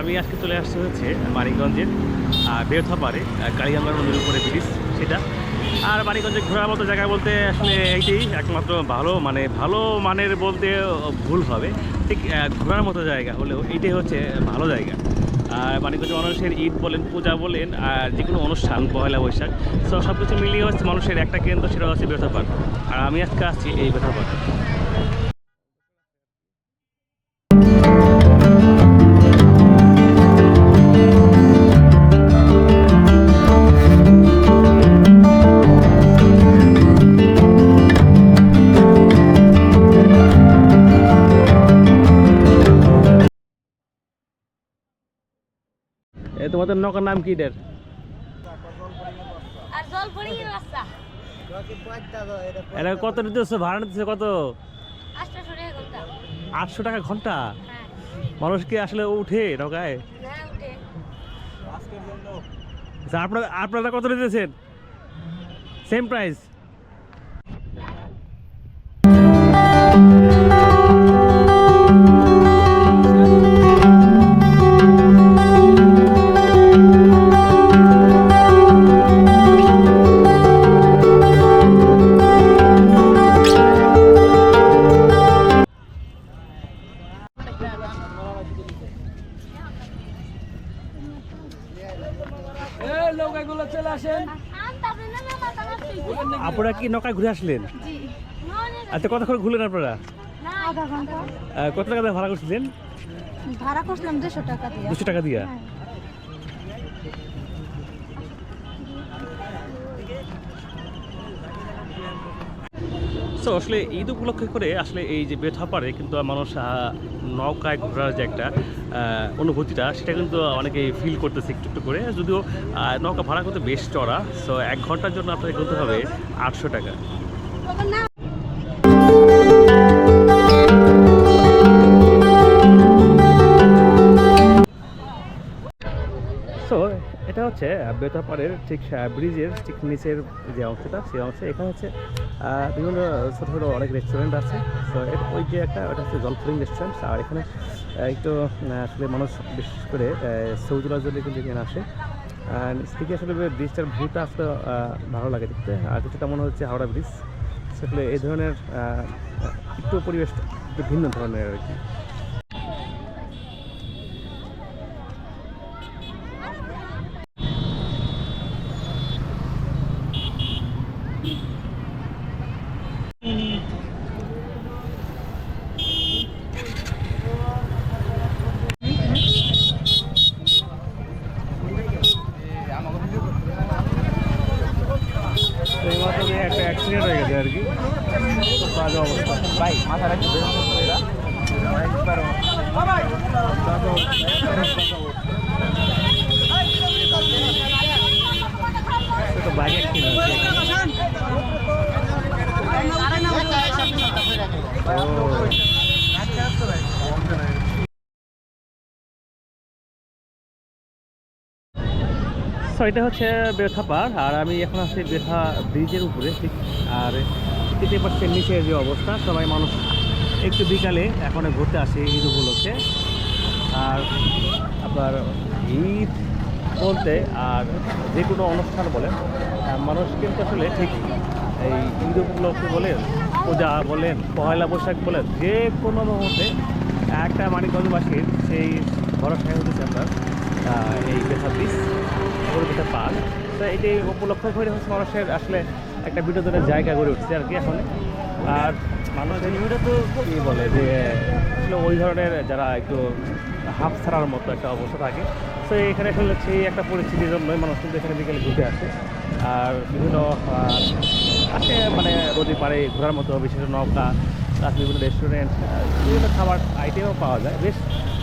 আমি আজকে চলে আসছি হচ্ছে মানিকগঞ্জের বেরথাপাড়ে কালিয়াঙ্গার মন্দিরের উপরে ব্রিজ সেটা। আর মানিকগঞ্জে ঘোরার মতো জায়গা বলতে আসলে এইটাই একমাত্র ভালো মানে ভালো মানের বলতে ভুল হবে। ঠিক ঘোরার মতো জায়গা হলেও এইটাই হচ্ছে ভালো জায়গা। আর মানিকগঞ্জ মানুষের ঈদ বলেন, পূজা বলেন, আর যে কোনো অনুষ্ঠান পয়লা বৈশাখ তো সব কিছু মিলিয়ে হচ্ছে মানুষের একটা কেন্দ্র, সেটা হচ্ছে বেরথাপাড় আর আমি আজকে আসছি এই বেরথাপাড় তোমাদের নৌকার নাম কি এটার এটা কত দিতেছে? ভাড়া নিতেছে কত? আটশো টাকা ঘণ্টা। আটশো টাকা ঘণ্টা? হ্যাঁ। মানুষ কি আসলে উঠে নৌকায়? হ্যাঁ আচ্ছা, আপনারা আপনারা কত নিতেছেন? সেম প্রাইস আপনারা কি নৌকায় ঘুরে আসলেন? আচ্ছা কতক্ষণ ঘুরলেন আপনারা? কত টাকা দিয়ে ভাড়া করছিলেন? ভাড়া করছিলাম দুশো টাকা দিয়ে। দুশো টাকা দিয়া? সো আসলে ঈদ উপলক্ষে করে আসলে এই যে বেথাপারে কিন্তু মানুষ নৌকায় ঘোরার যে একটা অনুভূতিটা, সেটা কিন্তু অনেকেই ফিল করতেছে একটু একটু করে। যদিও নৌকা ভাড়া করতে বেশ চড়া। সো এক ঘণ্টার জন্য আপনাকে করতে হবে আটশো টাকা। হচ্ছে বেতাপাড়ের ঠিক ব্রিজের ঠিক নিচের যে অংশটা, সেই অংশে। এখানে হচ্ছে বিভিন্ন ছোটো ছোটো অনেক রেস্টুরেন্ট আছে। তো ওই যে একটা, ওটা হচ্ছে জলফরিং রেস্টুরেন্ট আর এখানে একটু আসলে মানুষ বিশেষ করে সৌদুলার জন্য কিন্তু এখানে আসে। আর থেকে আসলে ব্রিজটার ভিউটা আসলে ভালো লাগে দেখতে। আর কিছুটা মনে হচ্ছে হাওড়া ব্রিজ আসলে এই ধরনের একটু পরিবেশটা একটু ভিন্ন ধরনের আর কি তো এই মাত্র যে একটা অ্যাক্সিডেন্ট হয়ে গেছে আর কি খুব বাজে অবস্থা ভাই মাথা রাখি তো বাইক অ্যাক্সিডেন্ট সো এটা হচ্ছে বেথা পাহাড়, আর আমি এখন আছি বেথা ব্রিজের উপরে, ঠিক? আর দেখতে পাচ্ছেন নিচে যে অবস্থা, সবাই মানুষ একটু বিকালে এখন ঘুরতে আসে ঈদ উপলক্ষে। আর আপনার ঈদ বলতে আর যে কোনো অনুষ্ঠান বলেন মানুষ কিন্তু আসলে ঠিক এই ঈদ উপলক্ষে বলেন পূজা বলেন পয়লা বৈশাখ বলেন যে কোনো মুহূর্তে একটা মানিকগঞ্জবাসীর সেই ভরসায় হতেছে আপনার এই বেথা ব্রিজ। কলকাতা পার্ক তো এটি উপলক্ষ করে হচ্ছে মানুষের আসলে একটা বিনোদনের জায়গা গড়ে উঠছে আর কি এখন। আর মানুষের তো কী বলে যে আসলে ওই ধরনের যারা একটু হাফ ছাড়ার মতো একটা অবস্থা থাকে তো এখানে আসলে সেই একটা পরিস্থিতির জন্যই মানুষ কিন্তু এখানে বিকেলে ঘুরতে আসে। আর বিভিন্ন আসে মানে নদী পাড়ে ঘোরার মতো বিশেষ নৌকা তার বিভিন্ন রেস্টুরেন্ট বিভিন্ন খাবার আইটেমও পাওয়া যায়। বেশ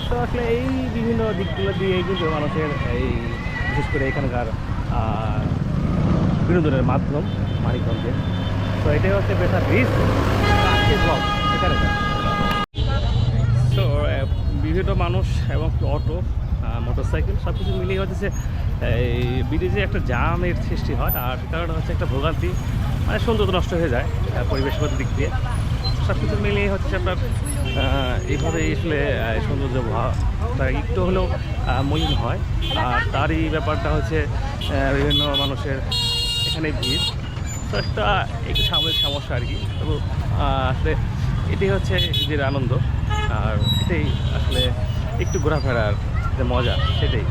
তো আসলে এই বিভিন্ন দিকগুলো দিয়ে কিন্তু মানুষের এই বিশেষ করে এখানকার বিনোদনের মাধ্যম মানিকগঞ্জে। তো এটাই হচ্ছে বেতার ব্রিজ তো বিভিন্ন মানুষ এবং অটো মোটরসাইকেল সব কিছু মিলিয়ে হচ্ছে এই ব্রিজে একটা জামের সৃষ্টি হয়, আর কারণ হচ্ছে একটা ভোগান্তি মানে সৌন্দর্য নষ্ট হয়ে যায় পরিবেশগত দিক দিয়ে। সব কিছু মিলিয়ে হচ্ছে আপনার এইভাবে আসলে সৌন্দর্য একটু হলেও মলিন হয়। আর তারই ব্যাপারটা হচ্ছে বিভিন্ন মানুষের এখানে ভিড়। তো একটা একটু সাময়িক সমস্যা আর কি। তবু আসলে এটাই হচ্ছে ঈদের আনন্দ। আর এটাই আসলে একটু ঘোরাফেরার যে মজা, সেটাই।